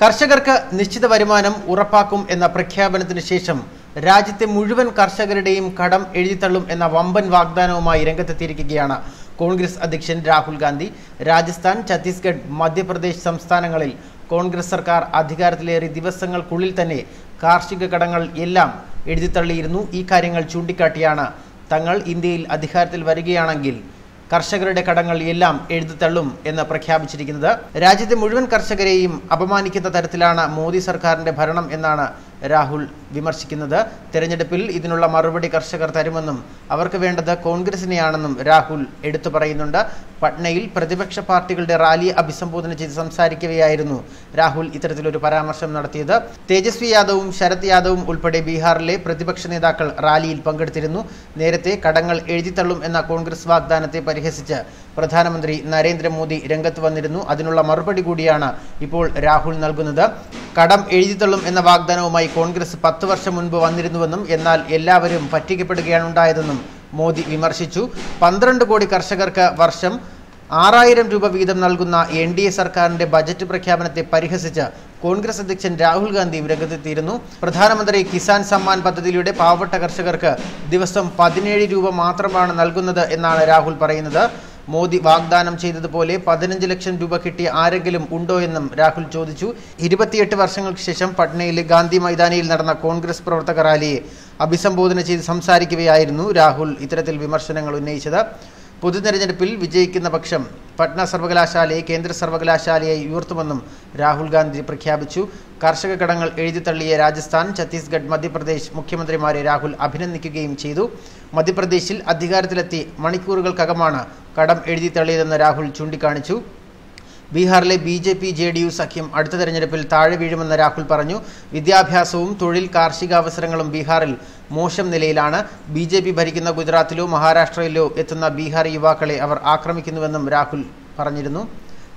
കർഷകർക്ക് നിശ്ചിത വരുമാനം ഉറപ്പാക്കും എന്ന പ്രഖ്യാപനത്തിന് ശേഷം രാജ്യത്തെ മുഴുവൻ കർഷകരുടെയും കടം എഴുതിത്തള്ളും എന്ന വമ്പൻ വാഗ്ദാനവുമായി രംഗത്തെത്തിയിരിക്കുകയാണ് കോൺഗ്രസ് അധ്യക്ഷൻ രാഹുൽ ഗാന്ധി. രാജസ്ഥാൻ ഛത്തീസ്ഗഡ് മധ്യപ്രദേശ് സംസ്ഥാനങ്ങളിൽ കോൺഗ്രസ് സർക്കാർ അധികാരത്തിലേറി ദിവസങ്ങൾക്കുള്ളിൽ തന്നെ കാർഷിക കടങ്ങൾ എല്ലാം എഴുതിത്തള്ളിയിരുന്നു. ഈ കാര്യങ്ങൾ ചൂണ്ടിക്കാട്ടിയാണ് തങ്ങൾ ഇന്ത്യയിൽ അധികാരത്തിൽ വരികയാണെങ്കിൽ കർഷകരുടെ കടങ്ങൾ എല്ലാം എഴുതിത്തള്ളും എന്ന് പ്രഖ്യാപിച്ചിരിക്കുന്നത്. രാജ്യത്തെ മുഴുവൻ കർഷകരെയും അപമാനിക്കുന്ന തരത്തിലാണ് മോദി സർക്കാരിന്റെ ഭരണം എന്നാണ് രാഹുൽ വിമർശിക്കുന്നത്. തെരഞ്ഞെടുപ്പിൽ ഇതിനുള്ള മറുപടി കർഷകർ തരുമെന്നും അവർക്ക് വേണ്ടത് കോൺഗ്രസിനെയാണെന്നും രാഹുൽ എടുത്തു പറയുന്നുണ്ട്. പട്നയിൽ പ്രതിപക്ഷ പാർട്ടികളുടെ റാലി അഭിസംബോധന ചെയ്ത് സംസാരിക്കുകയായിരുന്നു രാഹുൽ ഇത്തരത്തിലൊരു പരാമർശം നടത്തിയത്. തേജസ്വി യാദവും ശരത് യാദവും ഉൾപ്പെടെ ബീഹാറിലെ പ്രതിപക്ഷ നേതാക്കൾ റാലിയിൽ പങ്കെടുത്തിരുന്നു. നേരത്തെ കടങ്ങൾ എഴുതിത്തള്ളും എന്ന കോൺഗ്രസ് വാഗ്ദാനത്തെ പരിഹസിച്ച് പ്രധാനമന്ത്രി നരേന്ദ്രമോദി രംഗത്ത് വന്നിരുന്നു. അതിനുള്ള മറുപടി കൂടിയാണ് ഇപ്പോൾ രാഹുൽ നൽകുന്നത്. കടം എഴുതിത്തള്ളും എന്ന വാഗ്ദാനവുമായി കോൺഗ്രസ് പത്ത് വർഷം മുൻപ് വന്നിരുന്നുവെന്നും എന്നാൽ എല്ലാവരും പറ്റിക്കപ്പെടുകയാണ് ഉണ്ടായതെന്നും മോദി വിമർശിച്ചു. പന്ത്രണ്ട് കോടി കർഷകർക്ക് വർഷം ആറായിരം രൂപ വീതം നൽകുന്ന എൻ ഡി എ സർക്കാരിന്റെ ബജറ്റ് പ്രഖ്യാപനത്തെ പരിഹസിച്ച് കോൺഗ്രസ് അധ്യക്ഷൻ രാഹുൽ ഗാന്ധി രംഗത്തെത്തിയിരുന്നു പ്രധാനമന്ത്രി കിസാൻ സമ്മാൻ പദ്ധതിയിലൂടെ പാവപ്പെട്ട കർഷകർക്ക് ദിവസം പതിനേഴ് രൂപ മാത്രമാണ് നൽകുന്നത് എന്നാണ് രാഹുൽ പറയുന്നത്. മോദി വാഗ്ദാനം ചെയ്തതുപോലെ പതിനഞ്ച് ലക്ഷം രൂപ കിട്ടിയ ആരെങ്കിലും ഉണ്ടോ എന്നും രാഹുൽ ചോദിച്ചു. ഇരുപത്തിയെട്ട് വർഷങ്ങൾക്ക് ശേഷം പട്നയിലെ ഗാന്ധി മൈതാനിയിൽ നടന്ന കോൺഗ്രസ് പ്രവർത്തക റാലിയെ അഭിസംബോധന ചെയ്ത് സംസാരിക്കുകയായിരുന്നു രാഹുൽ ഇത്തരത്തിൽ വിമർശനങ്ങൾ ഉന്നയിച്ചത്. പൊതുതെരഞ്ഞെടുപ്പിൽ വിജയിക്കുന്ന പക്ഷം പട്ന സർവകലാശാലയെ കേന്ദ്ര സർവകലാശാലയായി ഉയർത്തുമെന്നും രാഹുൽ ഗാന്ധി പ്രഖ്യാപിച്ചു. കർഷക കടങ്ങൾ എഴുതിത്തള്ളിയ രാജസ്ഥാൻ ഛത്തീസ്ഗഡ് മധ്യപ്രദേശ് മുഖ്യമന്ത്രിമാരെ രാഹുൽ അഭിനന്ദിക്കുകയും ചെയ്തു. മധ്യപ്രദേശിൽ അധികാരത്തിലെത്തി മണിക്കൂറുകൾക്കകമാണ് കടം എഴുതിത്തള്ളിയതെന്ന് രാഹുൽ ചൂണ്ടിക്കാണിച്ചു. ബീഹാറിലെ B J P J D U സഖ്യം അടുത്ത തെരഞ്ഞെടുപ്പിൽ താഴെ വീഴുമെന്ന് രാഹുൽ പറഞ്ഞു. വിദ്യാഭ്യാസവും തൊഴിൽ കാർഷികാവസരങ്ങളും ബീഹാറിൽ മോശം നിലയിലാണ്. ബി ജെ പി ഭരിക്കുന്ന ഗുജറാത്തിലോ മഹാരാഷ്ട്രയിലോ എത്തുന്ന ബീഹാർ യുവാക്കളെ അവർ ആക്രമിക്കുന്നുവെന്നും രാഹുൽ പറഞ്ഞിരുന്നു.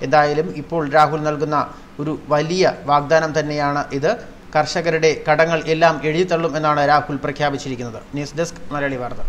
എന്തായാലും ഇപ്പോൾ രാഹുൽ നൽകുന്ന ഒരു വലിയ വാഗ്ദാനം തന്നെയാണ് ഇത്. കർഷകരുടെ കടങ്ങൾ എല്ലാം എഴുതിത്തള്ളും എന്നാണ് രാഹുൽ പ്രഖ്യാപിച്ചിരിക്കുന്നത്. ന്യൂസ് ഡെസ്ക് മലയാളി വാർത്ത.